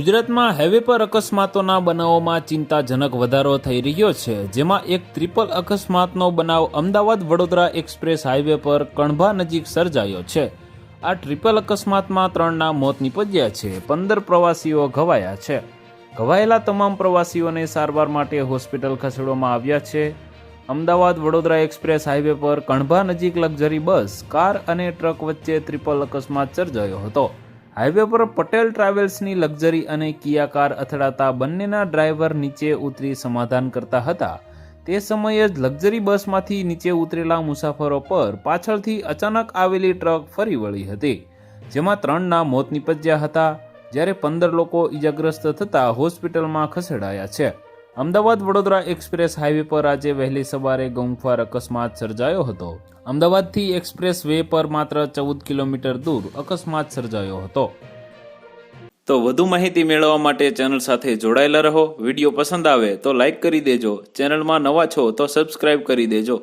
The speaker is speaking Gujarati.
ગુજરાતમાં હાઈવે પર અકસ્માતોના બનાવોમાં ચિંતાજનક વધારો થઈ રહ્યો છે, જેમાં એક ટ્રિપલ અકસ્માતનો બનાવ અમદાવાદ વડોદરા એક્સપ્રેસ હાઈવે પર કણભા નજીક સર્જાયો છે. આ ટ્રિપલ અકસ્માતમાં ત્રણના મોત નીપજ્યા છે, પંદર પ્રવાસીઓ ઘવાયા છે. ઘવાયેલા તમામ પ્રવાસીઓને સારવાર માટે હોસ્પિટલ ખસેડવામાં આવ્યા છે. અમદાવાદ વડોદરા એક્સપ્રેસ હાઈવે પર કણભા નજીક લક્ઝરી બસ, કાર અને ટ્રક વચ્ચે ટ્રિપલ અકસ્માત સર્જાયો હતો. હાઈવે પર પટેલ ટ્રાવેલ્સની લક્ઝરી અને કિયા કાર અથડાતા બંનેના ડ્રાઈવર નીચે ઉતરી સમાધાન કરતા હતા. તે સમયે જ લક્ઝરી બસમાંથી નીચે ઉતરેલા મુસાફરો પર પાછળથી અચાનક આવેલી ટ્રક ફરી વળી હતી, જેમાં ત્રણના મોત નીપજ્યા હતા, જ્યારે પંદર લોકો ઇજાગ્રસ્ત થતા હોસ્પિટલમાં ખસેડાયા છે. અમદાવાદ વડોદરા એક્સપ્રેસ હાઈવે પર આજે વહેલી સવારે ગમખ્વાર અકસ્માત સર્જાયો હતો. અમદાવાદથી એક્સપ્રેસ વે પર માત્ર ચૌદ કિલોમીટર દૂર અકસ્માત સર્જાયો હતો. તો વધુ માહિતી મેળવવા માટે ચેનલ સાથે જોડાયેલા રહો. વીડિયો પસંદ આવે તો લાઈક કરી દેજો. ચેનલમાં નવા છો તો સબસ્ક્રાઇબ કરી દેજો.